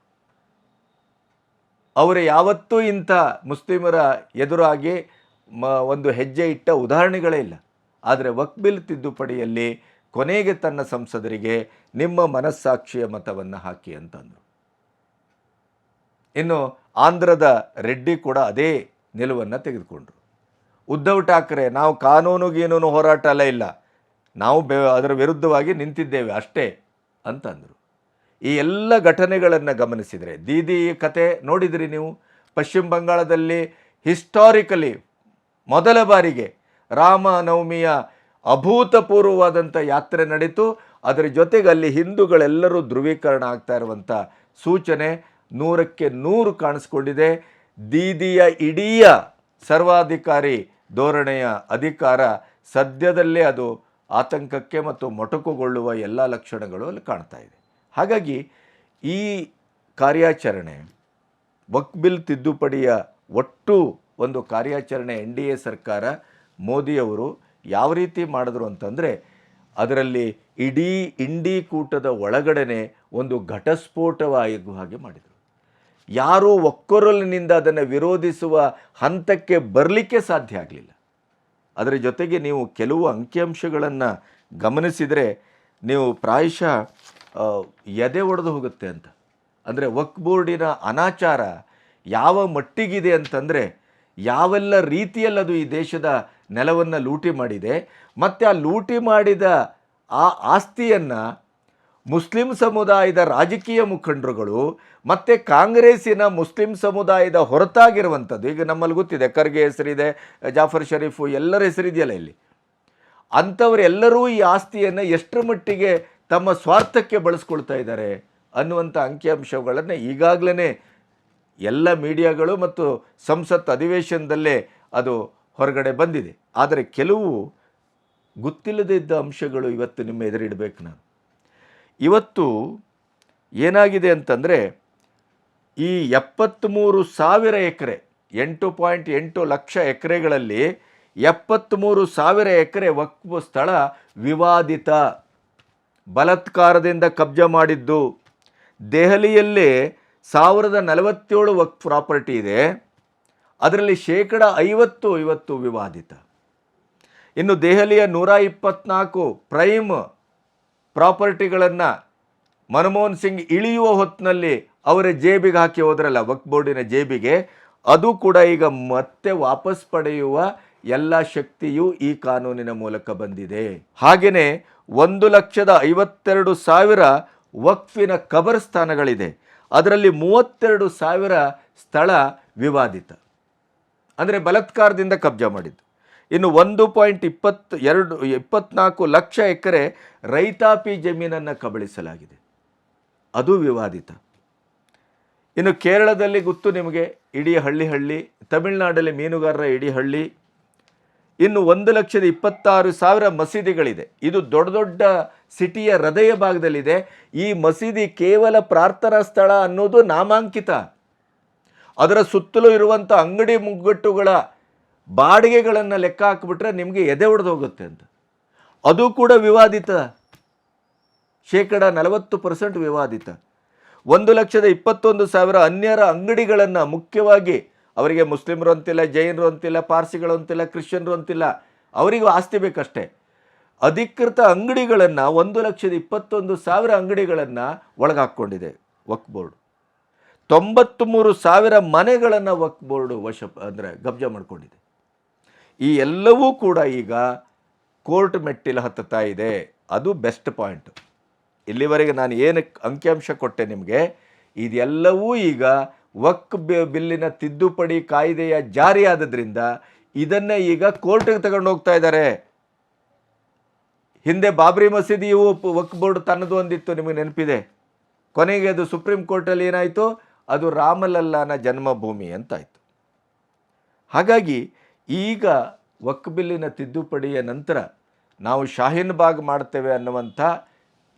ಅವರು ಯಾವತ್ತೂ ಇಂಥ ಮುಸ್ಲಿಮರ ಎದುರಾಗಿ ಮ, ಒಂದು ಹೆಜ್ಜೆ ಇಟ್ಟ ಉದಾಹರಣೆಗಳೇ ಇಲ್ಲ. ಆದರೆ ವಕ್ಬಿಲ್ ತಿದ್ದುಪಡಿಯಲ್ಲಿ ಕೊನೆಗೆ ತನ್ನ ಸಂಸದರಿಗೆ ನಿಮ್ಮ ಮನಸ್ಸಾಕ್ಷಿಯ ಮತವನ್ನು ಹಾಕಿ ಅಂತಂದರು. ಇನ್ನು ಆಂಧ್ರದ ರೆಡ್ಡಿ ಕೂಡ ಅದೇ ನಿಲುವನ್ನು ತೆಗೆದುಕೊಂಡರು. ಉದ್ಧವ್ ಠಾಕ್ರೆ, ನಾವು ಕಾನೂನುಗೇನೂ ಹೋರಾಟ ಅಲ್ಲ ಇಲ್ಲ, ನಾವು ಬೆ, ಅದರ ವಿರುದ್ಧವಾಗಿ ನಿಂತಿದ್ದೇವೆ ಅಷ್ಟೇ ಅಂತಂದರು. ಈ ಎಲ್ಲ ಘಟನೆಗಳನ್ನು ಗಮನಿಸಿದರೆ, ದೀದಿ ಕತೆ ನೋಡಿದಿರಿ ನೀವು? ಪಶ್ಚಿಮ ಬಂಗಾಳದಲ್ಲಿ ಹಿಸ್ಟಾರಿಕಲಿ ಮೊದಲ ಬಾರಿಗೆ ರಾಮನವಮಿಯ ಅಭೂತಪೂರ್ವವಾದಂಥ ಯಾತ್ರೆ ನಡೀತು. ಅದರ ಜೊತೆಗೆ ಅಲ್ಲಿ ಹಿಂದೂಗಳೆಲ್ಲರೂ ಧ್ರುವೀಕರಣ ಆಗ್ತಾ ಇರುವಂಥ ಸೂಚನೆ ನೂರಕ್ಕೆ ನೂರು ಕಾಣಿಸ್ಕೊಂಡಿದೆ. ದೀದಿಯ ಇಡೀ ಸರ್ವಾಧಿಕಾರಿ ಧೋರಣೆಯ ಅಧಿಕಾರ ಸದ್ಯದಲ್ಲೇ ಅದು ಆತಂಕಕ್ಕೆ ಮತ್ತು ಮೊಟಕುಗೊಳ್ಳುವ ಎಲ್ಲ ಲಕ್ಷಣಗಳು ಅಲ್ಲಿ ಕಾಣ್ತಾ ಇದೆ. ಹಾಗಾಗಿ ಈ ಕಾರ್ಯಾಚರಣೆ ವಕ್ಬಿಲ್ ತಿದ್ದುಪಡಿಯ ಒಟ್ಟು ಒಂದು ಕಾರ್ಯಾಚರಣೆ ಎನ್ ಡಿ ಎ ಸರ್ಕಾರ ಮೋದಿಯವರು ಯಾವ ರೀತಿ ಮಾಡಿದ್ರು ಅಂತಂದರೆ ಅದರಲ್ಲಿ ಇಡೀ ಇಂಡಿ ಕೂಟದ ಒಳಗಡೆನೆ ಒಂದು ಘಟಸ್ಫೋಟವಾಗುವ ಹಾಗೆ ಮಾಡಿದರು. ಯಾರೂ ಒಕ್ಕೊರಲಿನಿಂದ ಅದನ್ನು ವಿರೋಧಿಸುವ ಹಂತಕ್ಕೆ ಬರಲಿಕ್ಕೆ ಸಾಧ್ಯ ಆಗಲಿಲ್ಲ. ಅದರ ಜೊತೆಗೆ ನೀವು ಕೆಲವು ಅಂಕಿಅಂಶಗಳನ್ನು ಗಮನಿಸಿದರೆ ನೀವು ಪ್ರಾಯಶಃ ಎದೆ ಒಡೆದು ಹೋಗುತ್ತೆ ಅಂತ. ಅಂದರೆ ವಕ್ ಬೋರ್ಡಿನ ಅನಾಚಾರ ಯಾವ ಮಟ್ಟಿಗಿದೆ ಅಂತಂದರೆ ಯಾವೆಲ್ಲ ರೀತಿಯಲ್ಲಿ ಅದು ಈ ದೇಶದ ನೆಲವನ್ನು ಲೂಟಿ ಮಾಡಿದೆ, ಮತ್ತು ಆ ಲೂಟಿ ಮಾಡಿದ ಆ ಆಸ್ತಿಯನ್ನು ಮುಸ್ಲಿಂ ಸಮುದಾಯದ ರಾಜಕೀಯ ಮುಖಂಡರುಗಳು, ಮತ್ತು ಕಾಂಗ್ರೆಸ್ಸಿನ ಮುಸ್ಲಿಂ ಸಮುದಾಯದ ಹೊರತಾಗಿರುವಂಥದ್ದು, ಈಗ ನಮ್ಮಲ್ಲಿ ಗೊತ್ತಿದೆ, ಖರ್ಗೆ ಹೆಸರಿದೆ, ಜಾಫರ್ ಶರೀಫು ಎಲ್ಲರ ಹೆಸರಿದೆಯಲ್ಲ ಇಲ್ಲಿ. ಅಂಥವರೆಲ್ಲರೂ ಈ ಆಸ್ತಿಯನ್ನು ಎಷ್ಟರ ಮಟ್ಟಿಗೆ ತಮ್ಮ ಸ್ವಾರ್ಥಕ್ಕೆ ಬಳಸ್ಕೊಳ್ತಾ ಇದ್ದಾರೆ ಅನ್ನುವಂಥ ಅಂಕಿಅಂಶಗಳನ್ನು ಈಗಾಗಲೇ ಎಲ್ಲ ಮೀಡಿಯಾಗಳು ಮತ್ತು ಸಂಸತ್ ಅಧಿವೇಶನದಲ್ಲೇ ಅದು ಹೊರಗಡೆ ಬಂದಿದೆ. ಆದರೆ ಕೆಲವು ಗೊತ್ತಿಲ್ಲದೇ ಇದ್ದ ಅಂಶಗಳು ಇವತ್ತು ನಿಮ್ಮ ಎದುರಿಡಬೇಕು ನಾನು. ಇವತ್ತು ಏನಾಗಿದೆ ಅಂತಂದರೆ ಈ ಎಪ್ಪತ್ತ್ಮೂರು ಸಾವಿರ ಎಕರೆ, ಎಂಟು ಪಾಯಿಂಟ್ ಎಂಟು ಲಕ್ಷ ಎಕರೆಗಳಲ್ಲಿ ಎಪ್ಪತ್ತ್ಮೂರು ಸಾವಿರ ಎಕರೆ ವಕ್ಫ್ ಸ್ಥಳ ವಿವಾದಿತ. ಬಲಾತ್ಕಾರದಿಂದ ಕಬ್ಜಾ ಮಾಡಿದ್ದು. ದೆಹಲಿಯಲ್ಲೇ ಸಾವಿರದ ನಲವತ್ತೇಳು ವಕ್ ಪ್ರಾಪರ್ಟಿ ಇದೆ. ಅದರಲ್ಲಿ ಶೇಕಡ ಐವತ್ತು ಇವತ್ತು ವಿವಾದಿತ. ಇನ್ನು ದೆಹಲಿಯ ನೂರ ಇಪ್ಪತ್ನಾಲ್ಕು ಪ್ರೈಮ್ ಪ್ರಾಪರ್ಟಿಗಳನ್ನು ಮನಮೋಹನ್ ಸಿಂಗ್ ಇಳಿಯುವ ಹೊತ್ತಿನಲ್ಲಿ ಅವರ ಜೇಬಿಗೆ ಹಾಕಿ ಹೋದ್ರಲ್ಲ, ವಕ್ ಬೋರ್ಡಿನ ಜೇಬಿಗೆ. ಅದು ಕೂಡ ಈಗ ಮತ್ತೆ ವಾಪಸ್ ಪಡೆಯುವ ಎಲ್ಲ ಶಕ್ತಿಯೂ ಈ ಕಾನೂನಿನ ಮೂಲಕ ಬಂದಿದೆ. ಹಾಗೆಯೇ ಒಂದು ಲಕ್ಷದ ಐವತ್ತೆರಡು ಸಾವಿರ ವಕ್ಫಿನ ಕಬರ್ಸ್ಥಾನಗಳಿದೆ ಅದರಲ್ಲಿ ಮೂವತ್ತೆರಡು ಸಾವಿರ ಸ್ಥಳ ವಿವಾದಿತ. ಅಂದರೆ ಬಲತ್ಕಾರದಿಂದ ಕಬ್ಜಾ ಮಾಡಿದ್ದು. ಇನ್ನು ಒಂದು ಪಾಯಿಂಟ್ ಇಪ್ಪತ್ತು, ಎರಡು, ಇಪ್ಪತ್ನಾಲ್ಕು ಲಕ್ಷ ಎಕರೆ ರೈತಾಪಿ ಜಮೀನನ್ನು ಕಬಳಿಸಲಾಗಿದೆ. ಅದು ವಿವಾದಿತ. ಇನ್ನು ಕೇರಳದಲ್ಲಿ ಗೊತ್ತು ನಿಮಗೆ, ಇಡೀ ಹಳ್ಳಿ ಹಳ್ಳಿ, ತಮಿಳುನಾಡಲ್ಲಿ ಮೀನುಗಾರರ ಇಡೀ ಹಳ್ಳಿ ಇನ್ನು ಒಂದು ಲಕ್ಷದ ಇಪ್ಪತ್ತಾರು ಸಾವಿರ ಮಸೀದಿಗಳಿದೆ. ಇದು ದೊಡ್ಡ ದೊಡ್ಡ ಸಿಟಿಯ ಹೃದಯ ಭಾಗದಲ್ಲಿದೆ. ಈ ಮಸೀದಿ ಕೇವಲ ಪ್ರಾರ್ಥನಾ ಸ್ಥಳ ಅನ್ನೋದು ನಾಮಾಂಕಿತ. ಅದರ ಸುತ್ತಲೂ ಇರುವಂಥ ಅಂಗಡಿ ಮುಗ್ಗಟ್ಟುಗಳ ಬಾಡಿಗೆಗಳನ್ನು ಲೆಕ್ಕ ಹಾಕಿಬಿಟ್ರೆ ನಿಮಗೆ ಎದೆ ಒಡೆದು ಹೋಗುತ್ತೆ ಅಂತ. ಅದು ಕೂಡ ವಿವಾದಿತ. ಶೇಕಡ ನಲವತ್ತು ಪರ್ಸೆಂಟ್ ವಿವಾದಿತ. ಒಂದು ಲಕ್ಷದ ಇಪ್ಪತ್ತೊಂದು ಸಾವಿರ ಅನ್ಯರ ಅಂಗಡಿಗಳನ್ನು ಮುಖ್ಯವಾಗಿ ಅವರಿಗೆ ಮುಸ್ಲಿಮರು ಅಂತಿಲ್ಲ, ಜೈನರು ಅಂತಿಲ್ಲ, ಪಾರ್ಸಿಗಳು ಅಂತಿಲ್ಲ, ಕ್ರಿಶ್ಚಿಯನ್ರು ಅಂತಿಲ್ಲ, ಅವರಿಗೂ ಆಸ್ತಿ ಬೇಕಷ್ಟೇ. ಅಧಿಕೃತ ಅಂಗಡಿಗಳನ್ನು, ಒಂದು ಲಕ್ಷದ ಇಪ್ಪತ್ತೊಂದು ಸಾವಿರ ಅಂಗಡಿಗಳನ್ನು ಒಳಗಾಕ್ಕೊಂಡಿದೆ ವಕ್ ಬೋರ್ಡ್. ತೊಂಬತ್ತ್ಮೂರು ಸಾವಿರ ಮನೆಗಳನ್ನು ವಕ್ ಬೋರ್ಡು ವಶ, ಅಂದರೆ ಕಬ್ಜಾ ಮಾಡಿಕೊಂಡಿದೆ. ಈ ಎಲ್ಲವೂ ಕೂಡ ಈಗ ಕೋರ್ಟ್ ಮೆಟ್ಟಿಲು ಹತ್ತುತ್ತಾ ಇದೆ. ಅದು ಬೆಸ್ಟ್ ಪಾಯಿಂಟ್. ಇಲ್ಲಿವರೆಗೆ ನಾನು ಏನು ಅಂಕಿಅಂಶ ಕೊಟ್ಟೆ ನಿಮಗೆ, ಇದೆಲ್ಲವೂ ಈಗ ವಕ್ ಬಿಲ್ಲಿನ ತಿದ್ದುಪಡಿ ಕಾಯ್ದೆಯ ಜಾರಿಯಾದದ್ರಿಂದ ಇದನ್ನ ಈಗ ಕೋರ್ಟಿಗೆ ತಗೊಂಡು ಹೋಗ್ತಾ ಇದ್ದಾರೆ. ಹಿಂದೆ ಬಾಬ್ರಿ ಮಸೀದಿಯು ವಕ್ ಬೋರ್ಡ್ ತನ್ನದು ಒಂದಿತ್ತು ನಿಮಗೆ ನೆನಪಿದೆ? ಕೊನೆಗೆ ಅದು ಸುಪ್ರೀಂ ಕೋರ್ಟಲ್ಲಿ ಏನಾಯಿತು? ಅದು ರಾಮಲಲ್ಲಾನ ಜನ್ಮಭೂಮಿ ಅಂತಾಯಿತು. ಹಾಗಾಗಿ ಈಗ ವಕ್ ಬಿಲ್ಲಿನ ತಿದ್ದುಪಡಿಯ ನಂತರ ನಾವು ಶಾಹೀನ್ ಬಾಗ್ ಮಾಡ್ತೇವೆ ಅನ್ನುವಂಥ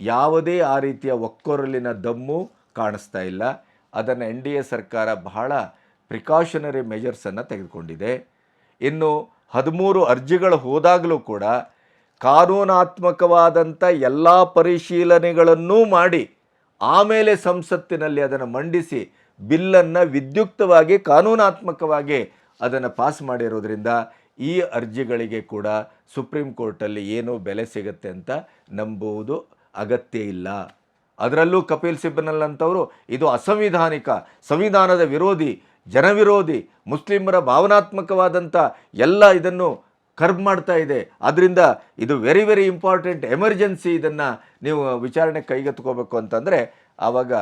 ಯಾವುದೇ ಆ ರೀತಿಯ ಒಕ್ಕೊರಲಿನ ದಮ್ಮು ಕಾಣಿಸ್ತಾ ಇಲ್ಲ. ಅದನ್ನು ಎನ್ ಡಿ ಎ ಸರ್ಕಾರ ಬಹಳ ಪ್ರಿಕಾಷನರಿ ಮೆಜರ್ಸನ್ನು ತೆಗೆದುಕೊಂಡಿದೆ. ಇನ್ನು ಹದಿಮೂರು ಅರ್ಜಿಗಳು ಹೋದಾಗಲೂ ಕೂಡ ಕಾನೂನಾತ್ಮಕವಾದಂಥ ಎಲ್ಲ ಪರಿಶೀಲನೆಗಳನ್ನೂ ಮಾಡಿ ಆಮೇಲೆ ಸಂಸತ್ತಿನಲ್ಲಿ ಅದನ್ನು ಮಂಡಿಸಿ ಬಿಲ್ಲನ್ನು ವಿದ್ಯುಕ್ತವಾಗಿ ಕಾನೂನಾತ್ಮಕವಾಗಿ ಅದನ್ನು ಪಾಸ್ ಮಾಡಿರೋದ್ರಿಂದ ಈ ಅರ್ಜಿಗಳಿಗೆ ಕೂಡ ಸುಪ್ರೀಂ ಕೋರ್ಟಲ್ಲಿ ಏನೋ ಬೆಲೆ ಸಿಗುತ್ತೆ ಅಂತ ನಂಬುವುದು ಅಗತ್ಯ ಇಲ್ಲ. ಅದರಲ್ಲೂ ಕಪಿಲ್ ಸಿಬ್ಬನಲ್ ಅಂತವರು ಇದು ಅಸಂವಿಧಾನಿಕ, ಸಂವಿಧಾನದ ವಿರೋಧಿ, ಜನವಿರೋಧಿ, ಮುಸ್ಲಿಮರ ಭಾವನಾತ್ಮಕವಾದಂಥ ಎಲ್ಲ ಇದನ್ನು ಕರ್ಬ್ ಮಾಡ್ತಾ ಇದೆ. ಆದ್ದರಿಂದ ಇದು ವೆರಿ ವೆರಿ ಇಂಪಾರ್ಟೆಂಟ್ ಎಮರ್ಜೆನ್ಸಿ ಇದನ್ನು ನೀವು ವಿಚಾರಣೆ ಕೈಗೆತ್ಕೋಬೇಕು ಅಂತಂದರೆ ಆವಾಗ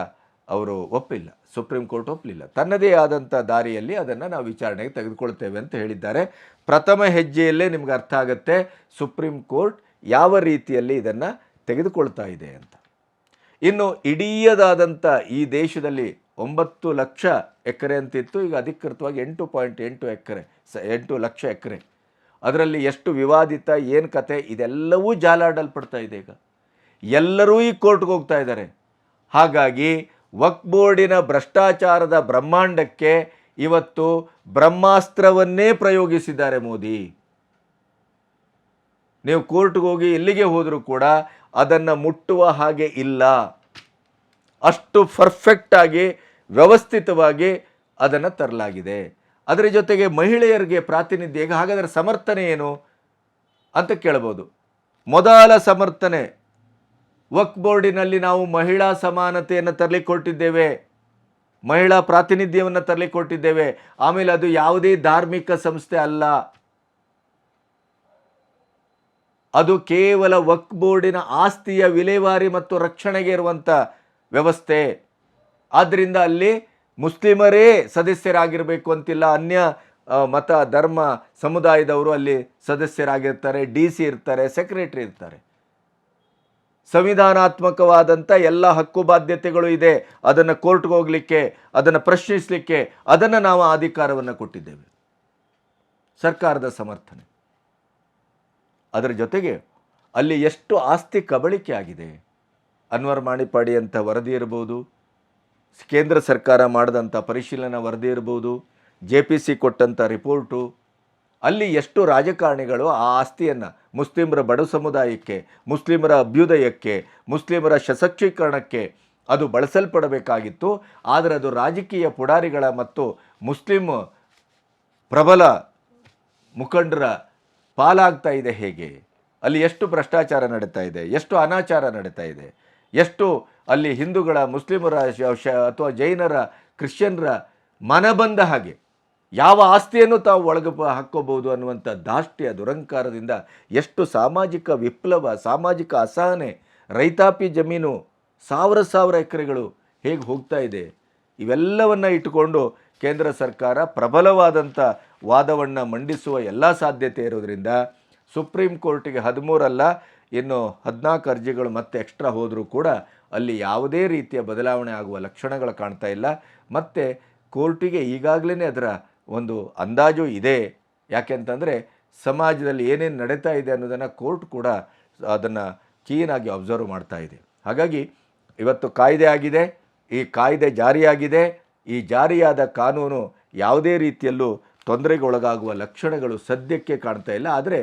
ಅವರು ಒಪ್ಪಿಲ್ಲ. ಸುಪ್ರೀಂ ಕೋರ್ಟ್ ಒಪ್ಪಲಿಲ್ಲ ತನ್ನದೇ ಆದಂಥ ದಾರಿಯಲ್ಲಿ ಅದನ್ನು ನಾವು ವಿಚಾರಣೆಗೆ ತೆಗೆದುಕೊಳ್ತೇವೆ ಅಂತ ಹೇಳಿದ್ದಾರೆ. ಪ್ರಥಮ ಹೆಜ್ಜೆಯಲ್ಲೇ ನಿಮ್ಗೆ ಅರ್ಥ ಆಗುತ್ತೆ ಸುಪ್ರೀಂ ಕೋರ್ಟ್ ಯಾವ ರೀತಿಯಲ್ಲಿ ಇದನ್ನು ತೆಗೆದುಕೊಳ್ತಾ ಇದೆ ಅಂತ. ಇನ್ನು ಇಡೀಯದಾದಂಥ ಈ ದೇಶದಲ್ಲಿ ಒಂಬತ್ತು ಲಕ್ಷ ಎಕರೆ ಅಂತಿತ್ತು. ಈಗ ಅಧಿಕೃತವಾಗಿ ಎಂಟು ಪಾಯಿಂಟ್ ಎಂಟು ಎಕರೆ, ಸ ಎಂಟು ಲಕ್ಷ ಎಕರೆ. ಅದರಲ್ಲಿ ಎಷ್ಟು ವಿವಾದಿತ, ಏನು ಕತೆ, ಇದೆಲ್ಲವೂ ಜಾಲಾಡಲ್ಪಡ್ತಾ ಇದೆ ಈಗ. ಎಲ್ಲರೂ ಈ ಕೋರ್ಟ್ಗೆ ಹೋಗ್ತಾ ಇದ್ದಾರೆ. ಹಾಗಾಗಿ ವಕ್ ಬೋರ್ಡಿನ ಭ್ರಷ್ಟಾಚಾರದ ಬ್ರಹ್ಮಾಂಡಕ್ಕೆ ಇವತ್ತು ಬ್ರಹ್ಮಾಸ್ತ್ರವನ್ನೇ ಪ್ರಯೋಗಿಸಿದ್ದಾರೆ ಮೋದಿ. ನೀವು ಕೋರ್ಟ್ಗೆ ಹೋಗಿ ಎಲ್ಲಿಗೆ ಹೋದರೂ ಕೂಡ ಅದನ್ನು ಮುಟ್ಟುವ ಹಾಗೆ ಇಲ್ಲ. ಅಷ್ಟು ಪರ್ಫೆಕ್ಟಾಗಿ ವ್ಯವಸ್ಥಿತವಾಗಿ ಅದನ್ನು ತರಲಾಗಿದೆ. ಅದರ ಜೊತೆಗೆ ಮಹಿಳೆಯರಿಗೆ ಪ್ರಾತಿನಿಧ್ಯ, ಈಗ ಹಾಗಾದರೆ ಸಮರ್ಥನೆ ಏನು ಅಂತ ಕೇಳ್ಬೋದು. ಮೊದಲ ಸಮರ್ಥನೆ ವಕ್ ಬೋರ್ಡಿನಲ್ಲಿ ನಾವು ಮಹಿಳಾ ಸಮಾನತೆಯನ್ನು ತರಲಿಕ್ಕೆ ಕೊಟ್ಟಿದ್ದೇವೆ. ಮಹಿಳಾ ಪ್ರಾತಿನಿಧ್ಯವನ್ನು ತರಲಿಕ್ಕೆ ಕೊಟ್ಟಿದ್ದೇವೆ. ಆಮೇಲೆ ಅದು ಯಾವುದೇ ಧಾರ್ಮಿಕ ಸಂಸ್ಥೆ ಅಲ್ಲ. ಅದು ಕೇವಲ ವಕ್ ಬೋರ್ಡಿನ ಆಸ್ತಿಯ ವಿಲೇವಾರಿ ಮತ್ತು ರಕ್ಷಣೆಗೆ ಇರುವಂಥ ವ್ಯವಸ್ಥೆ. ಆದ್ದರಿಂದ ಅಲ್ಲಿ ಮುಸ್ಲಿಮರೇ ಸದಸ್ಯರಾಗಿರಬೇಕು ಅಂತಿಲ್ಲ. ಅನ್ಯ ಮತ, ಧರ್ಮ ಸಮುದಾಯದವರು ಅಲ್ಲಿ ಸದಸ್ಯರಾಗಿರ್ತಾರೆ, ಡಿ ಸಿ ಇರ್ತಾರೆ, ಸೆಕ್ರೆಟರಿ ಇರ್ತಾರೆ. ಸಂವಿಧಾನಾತ್ಮಕವಾದಂಥ ಎಲ್ಲ ಹಕ್ಕು ಬಾಧ್ಯತೆಗಳು ಇದೆ. ಅದನ್ನು ಕೋರ್ಟ್ಗೆ ಹೋಗಲಿಕ್ಕೆ, ಅದನ್ನು ಪ್ರಶ್ನಿಸಲಿಕ್ಕೆ, ಅದನ್ನು ನಾವು ಅಧಿಕಾರವನ್ನು ಕೊಟ್ಟಿದ್ದೇವೆ. ಸರ್ಕಾರದ ಸಮರ್ಥನೆ. ಅದರ ಜೊತೆಗೆ ಅಲ್ಲಿ ಎಷ್ಟು ಆಸ್ತಿ ಕಬಳಿಕೆ ಆಗಿದೆ. ಅನ್ವರ್ ಮಾಣಿಪಾಡಿ ಅಂತ ವರದಿ ಇರ್ಬೋದು, ಕೇಂದ್ರ ಸರ್ಕಾರ ಮಾಡಿದಂಥ ಪರಿಶೀಲನಾ ವರದಿ ಇರ್ಬೋದು, ಜೆ ಪಿ ಸಿ ಕೊಟ್ಟಂಥ ರಿಪೋರ್ಟು, ಅಲ್ಲಿ ಎಷ್ಟು ರಾಜಕಾರಣಿಗಳು ಆ ಆಸ್ತಿಯನ್ನು ಮುಸ್ಲಿಮರ ಬಡ ಸಮುದಾಯಕ್ಕೆ, ಮುಸ್ಲಿಮರ ಅಭ್ಯುದಯಕ್ಕೆ, ಮುಸ್ಲಿಮರ ಸಶಕ್ತೀಕರಣಕ್ಕೆ ಅದು ಬಳಸಲ್ಪಡಬೇಕಾಗಿತ್ತು. ಆದರೆ ಅದು ರಾಜಕೀಯ ಪುಡಾರಿಗಳ ಮತ್ತು ಮುಸ್ಲಿಂ ಪ್ರಬಲ ಮುಖಂಡರ ಪಾಲಾಗ್ತಾ ಇದೆ ಹೇಗೆ? ಅಲ್ಲಿ ಎಷ್ಟು ಭ್ರಷ್ಟಾಚಾರ ನಡೀತಾ ಇದೆ? ಎಷ್ಟು ಅನಾಚಾರ ನಡೀತಾ ಇದೆ? ಎಷ್ಟು ಅಲ್ಲಿ ಹಿಂದೂಗಳ, ಮುಸ್ಲಿಮರ ಅಥವಾ ಜೈನರ, ಕ್ರಿಶ್ಚಿಯನ್ರ ಮನ ಬಂದ ಹಾಗೆ? ಯಾವ ಆಸ್ತಿಯನ್ನು ತಾವು ಒಳಗೆ ಹಾಕ್ಕೋಬಹುದು ಅನ್ನುವಂಥ ದಾಷ್ಟ್ಯ, ದುರಂಕಾರದಿಂದ ಎಷ್ಟು ಸಾಮಾಜಿಕ ವಿಪ್ಲವ, ಸಾಮಾಜಿಕ ಅಸಹನೆ, ರೈತಾಪಿ ಜಮೀನು, ಸಾವಿರ ಸಾವಿರ ಎಕರೆಗಳು ಹೇಗೆ ಹೋಗ್ತಾ ಇದೆ? ಇವೆಲ್ಲವನ್ನು ಇಟ್ಟುಕೊಂಡು ಕೇಂದ್ರ ಸರ್ಕಾರ ಪ್ರಬಲವಾದಂಥ ವಾದವನ್ನು ಮಂಡಿಸುವ ಎಲ್ಲ ಸಾಧ್ಯತೆ ಇರೋದ್ರಿಂದ ಸುಪ್ರೀಂ ಕೋರ್ಟಿಗೆ ಹದಿಮೂರಲ್ಲ, ಇನ್ನು ಹದಿನಾಲ್ಕು ಅರ್ಜಿಗಳು ಮತ್ತೆ ಎಕ್ಸ್ಟ್ರಾ ಹೋದರೂ ಕೂಡ ಅಲ್ಲಿ ಯಾವುದೇ ರೀತಿಯ ಬದಲಾವಣೆ ಆಗುವ ಲಕ್ಷಣಗಳು ಕಾಣ್ತಾ ಇಲ್ಲ. ಮತ್ತು ಕೋರ್ಟಿಗೆ ಈಗಾಗಲೇ ಅದರ ಒಂದು ಅಂದಾಜು ಇದೆ. ಯಾಕೆಂತಂದರೆ ಸಮಾಜದಲ್ಲಿ ಏನೇನು ನಡೀತಾ ಇದೆ ಅನ್ನೋದನ್ನು ಕೋರ್ಟ್ ಕೂಡ ಅದನ್ನು ಕೀನಾಗಿ ಅಬ್ಸರ್ವ್ ಮಾಡ್ತಾ ಇದೆ. ಹಾಗಾಗಿ ಇವತ್ತು ಕಾಯ್ದೆ ಆಗಿದೆ, ಈ ಕಾಯ್ದೆ ಜಾರಿಯಾಗಿದೆ, ಈ ಜಾರಿಯಾದ ಕಾನೂನು ಯಾವುದೇ ರೀತಿಯಲ್ಲೂ ತೊಂದರೆಗೊಳಗಾಗುವ ಲಕ್ಷಣಗಳು ಸದ್ಯಕ್ಕೆ ಕಾಣ್ತಾ ಇಲ್ಲ. ಆದರೆ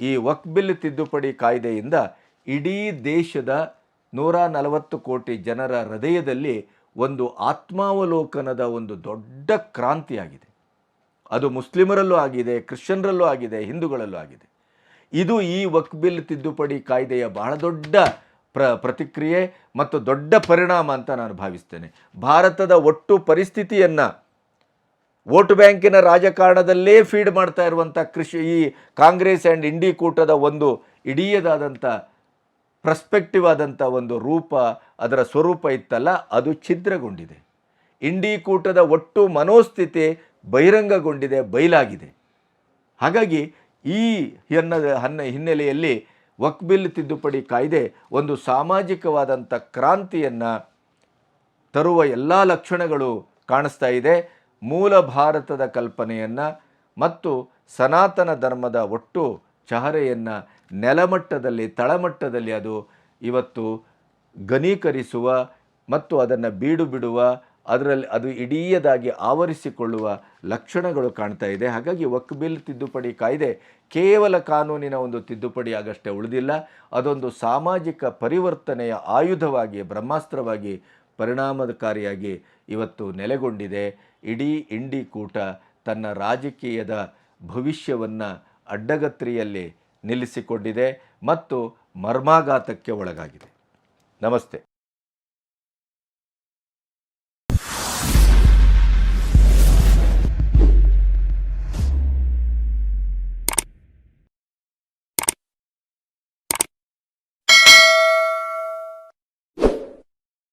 ಈ ವಕ್ ಬಿಲ್ ತಿದ್ದುಪಡಿ ಕಾಯ್ದೆಯಿಂದ ಇಡೀ ದೇಶದ ನೂರ ನಲವತ್ತು ಕೋಟಿ ಜನರ ಹೃದಯದಲ್ಲಿ ಒಂದು ಆತ್ಮಾವಲೋಕನದ ಒಂದು ದೊಡ್ಡ ಕ್ರಾಂತಿಯಾಗಿದೆ. ಅದು ಮುಸ್ಲಿಮರಲ್ಲೂ ಆಗಿದೆ, ಕ್ರಿಶ್ಚಿಯನ್ರಲ್ಲೂ ಆಗಿದೆ, ಹಿಂದೂಗಳಲ್ಲೂ ಆಗಿದೆ. ಇದು ಈ ವಕ್ ಬಿಲ್ ತಿದ್ದುಪಡಿ ಕಾಯ್ದೆಯ ಬಹಳ ದೊಡ್ಡ ಪ್ರ ಪ್ರತಿಕ್ರಿಯೆ ಮತ್ತು ದೊಡ್ಡ ಪರಿಣಾಮ ಅಂತ ನಾನು ಭಾವಿಸ್ತೇನೆ. ಭಾರತದ ಒಟ್ಟು ಪರಿಸ್ಥಿತಿಯನ್ನು ವೋಟ್ ಬ್ಯಾಂಕಿನ ರಾಜಕಾರಣದಲ್ಲೇ ಫೀಡ್ ಮಾಡ್ತಾ ಇರುವಂಥ ಕೃಷಿ, ಈ ಕಾಂಗ್ರೆಸ್ ಆ್ಯಂಡ್ ಇಂಡಿ ಕೂಟದ ಒಂದು ಇಡೀಯದಾದಂಥ ಪ್ರಸ್ಪೆಕ್ಟಿವ್ ಆದಂಥ ಒಂದು ರೂಪ ಅದರ ಸ್ವರೂಪ ಇತ್ತಲ್ಲ, ಅದು ಛಿದ್ರಗೊಂಡಿದೆ. ಇಂಡಿ ಕೂಟದ ಒಟ್ಟು ಮನೋಸ್ಥಿತಿ ಬಹಿರಂಗಗೊಂಡಿದೆ ಬಯಲಾಗಿದೆ ಹಾಗಾಗಿ ಈ ಹೆನ್ನ, ಹನ್ನ, ಹಿನ್ನೆಲೆಯಲ್ಲಿ ವಕ್ಬಿಲ್ ತಿದ್ದುಪಡಿ ಕಾಯ್ದೆ ಒಂದು ಸಾಮಾಜಿಕವಾದಂಥ ಕ್ರಾಂತಿಯನ್ನು ತರುವ ಎಲ್ಲ ಲಕ್ಷಣಗಳು ಕಾಣಿಸ್ತಾ ಇದೆ. ಮೂಲ ಭಾರತದ ಕಲ್ಪನೆಯನ್ನು ಮತ್ತು ಸನಾತನ ಧರ್ಮದ ಒಟ್ಟು ಚಹರೆಯನ್ನು ನೆಲಮಟ್ಟದಲ್ಲಿ, ತಳಮಟ್ಟದಲ್ಲಿ ಅದು ಇವತ್ತು ಘನೀಕರಿಸುವ ಮತ್ತು ಅದನ್ನು ಬೀಡು ಬಿಡುವ, ಅದರಲ್ಲಿ ಅದು ಇಡೀಯದಾಗಿ ಆವರಿಸಿಕೊಳ್ಳುವ ಲಕ್ಷಣಗಳು ಕಾಣ್ತಾ ಇದೆ. ಹಾಗಾಗಿ ವಕ್ಬಿಲ್ ತಿದ್ದುಪಡಿ ಕಾಯ್ದೆ ಕೇವಲ ಕಾನೂನಿನ ಒಂದು ತಿದ್ದುಪಡಿ ಆಗಷ್ಟೇ ಉಳಿದಿಲ್ಲ. ಅದೊಂದು ಸಾಮಾಜಿಕ ಪರಿವರ್ತನೆಯ ಆಯುಧವಾಗಿ, ಬ್ರಹ್ಮಾಸ್ತ್ರವಾಗಿ ಪರಿಣಾಮಕಾರಿಯಾಗಿ ಇವತ್ತು ನೆಲೆಗೊಂಡಿದೆ. ಇಡೀ ಇಂಡಿ ಕೂಟ ತನ್ನ ರಾಜಕೀಯದ ಭವಿಷ್ಯವನ್ನು ಅಡ್ಡಗತ್ರಿಯಲ್ಲಿ ನಿಲ್ಲಿಸಿಕೊಂಡಿದೆ ಮತ್ತು ಮರ್ಮಾಘಾತಕ್ಕೆ ಒಳಗಾಗಿದೆ. ನಮಸ್ತೆ.